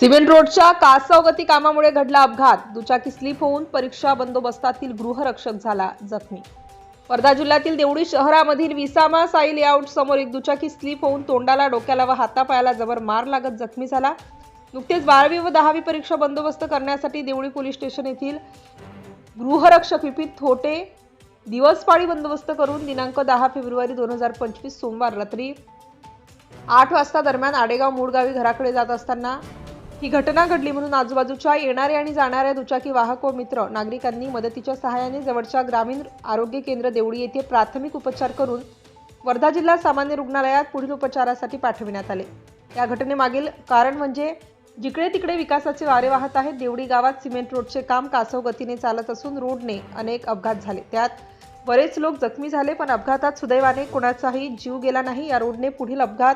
Cement रोडच्या कासवगती कामामुळे घडला अपघात. दुचाकी स्लिप होऊन परीक्षा बंदोबस्तातील गृहरक्षक झाला जखमी. वर्धा जिल्ह्यातील देवळी शहरामधील विसामा साई लेआउट समोर एक दुचाकी स्लिप होऊन तोंडाला डोक्याला व हातापायाला जबर मार लागत जखमी झाला. नुकतेच बारावी व दहावी परीक्षा बंदोबस्त करण्यासाठी देवळी पोलीस स्टेशन येथील गृहरक्षक विपिन थोटे दिवसपाळी बंदोबस्त करून दिनांक दहा फेब्रुवारी दोन हजार पंचवीस सोमवार रात्री आठ वाजता दरम्यान आडेगाव मूळगावी घराकडे जात असताना ही घटना घडली म्हणून आजूबाजूच्या येणाऱ्या आणि जाणाऱ्या दुचाकी वाहक व मित्र नागरिकांनी मदतीच्या सहाय्याने जवळच्या ग्रामीण आरोग्य केंद्र देवळी येथे प्राथमिक उपचार करून वर्धा जिल्हा सामान्य रुग्णालयात पुढील उपचारासाठी पाठविण्यात आले. या घटनेमागील कारण म्हणजे जिकडे तिकडे विकासाचे वारे वाहत आहेत देवडी गावात सिमेंट रोडचे काम कासव गतीने चालत असून रोडने अनेक अपघात झाले. त्यात बरेच लोक जखमी झाले पण अपघातात सुदैवाने कोणाचाही जीव गेला नाही. या रोडने पुढील अपघात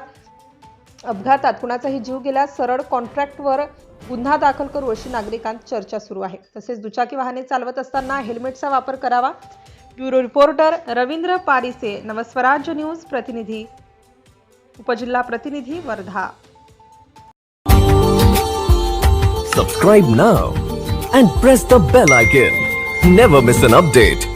अपघातात कुणाचाही जीव गेल्यास सरळ कॉन्ट्रॅक्टवर गुन्हा दाखल करू अशी नागरिकांत चर्चा सुरू आहे. तसेच दुचाकी वाहने चालवत असताना हेल्मेटचा वापर करावा. Bureau reporter Ravindra Parise Navswarajya news प्रतिनिधी उपजिल्हा प्रतिनिधी Wardha. Subscribe now and press the bell icon never miss an update